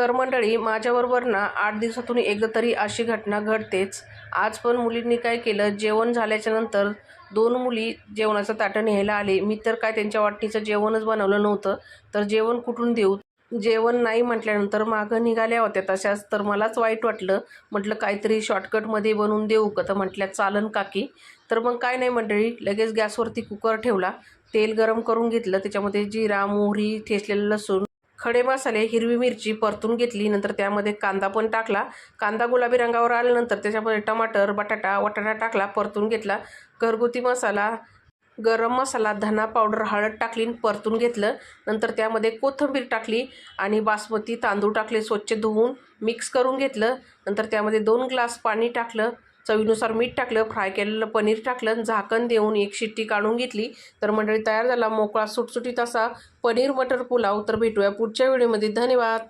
तर मंडळी माझ्याबरोबर ना आठ दिवसातून एकदा तरी अशी घटना घडतेच. आज पण मुलींनी काय केलं? जेवण झाल्याच्यानंतर दोन मुली जेवणाचं ताटं न्यायला आले. मी तर काय त्यांच्या वाटणीचं जेवणच बनवलं नव्हतं तर जेवण कुठून देऊ? जेवण नाही म्हटल्यानंतर मागं निघाल्या होत्या तशाच तर मलाच वाईट वाटलं. म्हटलं काहीतरी शॉर्टकटमध्ये बनवून देऊ का? तर म्हटल्या चालन काकी. तर मग काय नाही मंडळी लगेच गॅसवरती कुकर ठेवला. तेल गरम करून घेतलं. त्याच्यामध्ये जिरा मोहरी ठेचलेलं लसूण खडे मसाले हिरवी मिरची परतून घेतली नंतर त्यामध्ये कांदा पण टाकला. कांदा गुलाबी रंगावर आल्यानंतर त्याच्यामध्ये टमाटर बटाटा वटाटा टाकला परतून घेतला. घरगुती मसाला गरम मसाला धना पावडर हळद टाकली आणि परतून घेतलं. नंतर त्यामध्ये कोथिंबीर टाकली आणि बासमती तांदूळ टाकले स्वच्छ धुवून मिक्स करून घेतलं. नंतर त्यामध्ये दोन ग्लास पाणी टाकलं. चवीनुसार मीठ टाकलं फ्राय केलेलं पनीर टाकलं झाकण देऊन एक शिट्टी काढून घेतली. तर मंडळी तयार झाला मोकळा सुटसुटीत असा पनीर मटर पुलाव. तर भेटूया पुढच्या व्हिडिओमध्ये. धन्यवाद!